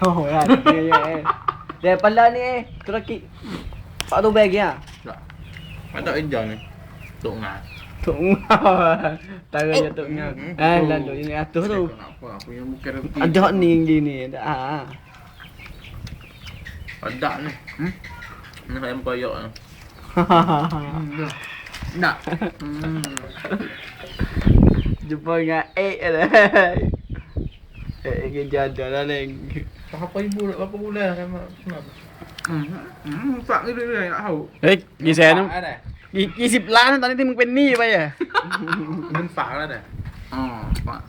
Oh, yan. Yeah, yeah, yeah. Dahil pala ni eh. Turaki. Paano ba yan? Ada enjan ni. Tok ngah. Tung Taruh je tung Eh, lalu ini atuh tu. Kenapa? Aku yang bukan reti. Ada ni yang gini. Ah. Ada ni. Hmm? Ni saya koyok ni. Nak. Hmm. Jumpa dengan eh ada. Eh, ke jada lah leng. Apa ibu berapa bulan sama kenapa? Hmm. Hmm, tak ni dia nak tahu. เฮ้ยกี่แสนนะ Ada. กี่กี่สิบล้านนะตอนนี้ที่มึงเป็นหนี้ไปอะ Mình phạt ra đây. Ờ, phạt.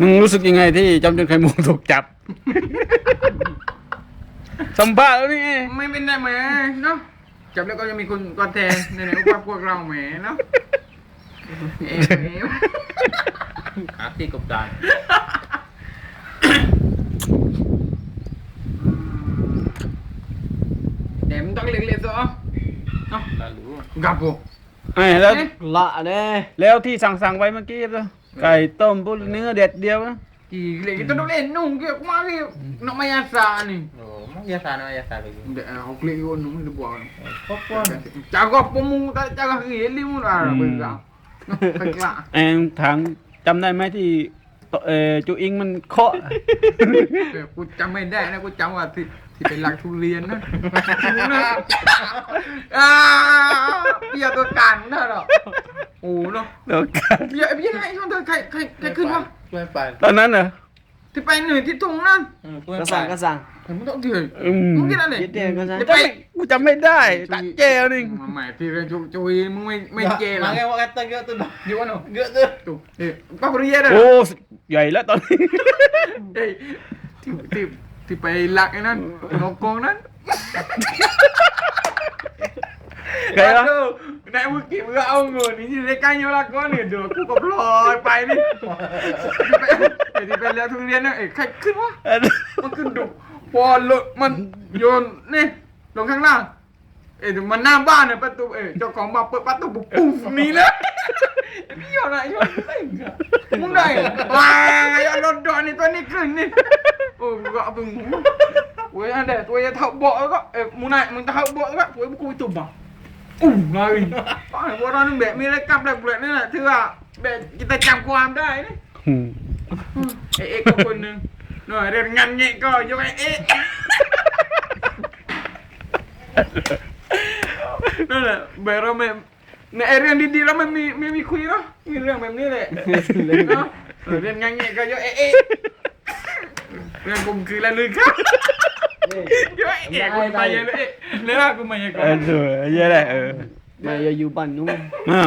มึงรู้สึกยังไงที่จอมจนไข่มุกถูกจับ สัมภาษณ์แล้วนี่ไม่เป็นไรแหมเนาะจับแล้วก็จะมีคนก่อนแทนในไหนๆก็พวกเราแหมเนาะเอ๊ะ หมอาที่กบดานเดี๋ยวมันต้องเล็กๆซะเนาะกับผมไอ้แล้ว Lạ nè. แล้วที่สั่งสั่งๆไว้เมื่อกี้แล้วไก่ต้มปุ๊บเนื้อเด็ดเดียวนะกี่เล็กต้องเล่นนุ่งเกี่ยวกับมาที่น้องมายาสานี่ Oh, mak biasa nak biasa lagi. เดี๋ยวเอาคลิกอยู่นุ่งมันจะบอก Kok pun. Cakap pemu tak cakap gili mu dah begal. Begal. ไอ้ถาม จำได้ไหมที่เอ่อจูอิงมันเคาะกูจำไม่ได้นะกูจำว่าที่ที่เป็นหลักทุเรียนนะอ่าเบียตัวการมึงได้หรอโอ้เนาะเดี๋ยวกันเบียเบียไหนช่วงเธอใครใครใครขึ้นวะ Kue pan. ตอนนั้นเหรอที่ไปหนึ่งที่ตรงนั้น Hmm, kue Cái sang, pan. cái sang. ผมต้องเถื่อนอืมมึงคิดอะไร Biết tiền cái sang. จำไม่กูจำไม่ได้ตัดเจลนี่แหมที่เรียนจุจุยมึงไม่ไม่เจหรอ Makanya mak kata gak tu dah. อยู่วะเนาะ Gak tu. ตุ๊เอ๊ะป้าปริยาเด้อโอ้ใหญ่แล้วตอนนี้ เอ้ยที่ที่ที่ไปหลักไอ้นั่นงอกงนั้นไงวะ Aduh, naik bukit beraung tu. Ni dia kanyo lah kau ni. Duh, aku kau peloi pai ni. Jadi pe lihat tulian eh ใครขึ้นวะมันขึ้นดุพอรถมันโยนนี่ลงข้างล่าง เอ้ยมันหน้าบ้านเนี่ยประตูเอ้ยเจ้าของบ้าเปิดประตูปุ๊บปุ๊บนี่เลยพี่เอาไหนยอดเล่งอะมึงได้ว้ายเอารถดอนนี่ตัวนี้ขึ้นนี่โอ้ก็เอาไปหมูเว้ยอันเดียตัวจะเท่าเบาะก็เอ้ยมึงไหนมึงจะเท่าเบาะก็เว้ยกูตุ่มอะ อู้เลยป้าไอ้พวกเรานี่แบบมีอะไรกลับแหลกๆนี่แหละถือว่าแบบ kita จำความได้นี่อืมไอ้เอ็กก็คนหนึ่งหน่อยเรียนงานเงี้ยก็ยกไอ้เอ็กนั่นแหละแบบเราไม่ในไอ้เรื่องดีๆเราไม่มีไม่มีคุยเนาะมีเรื่องแบบนี้แหละเนาะเออเรียนงานเงี้ยก็ยกไอ้เอ็กเรื่องผมคืออะไรเลยครับ ยกไอ้เอ็กกูมาเยอะเลยเอ็กเลยนะกูมาเยอะก่อเออนเออเยอะเลยเออ Mà giờ dù bằng đúng không? อ่า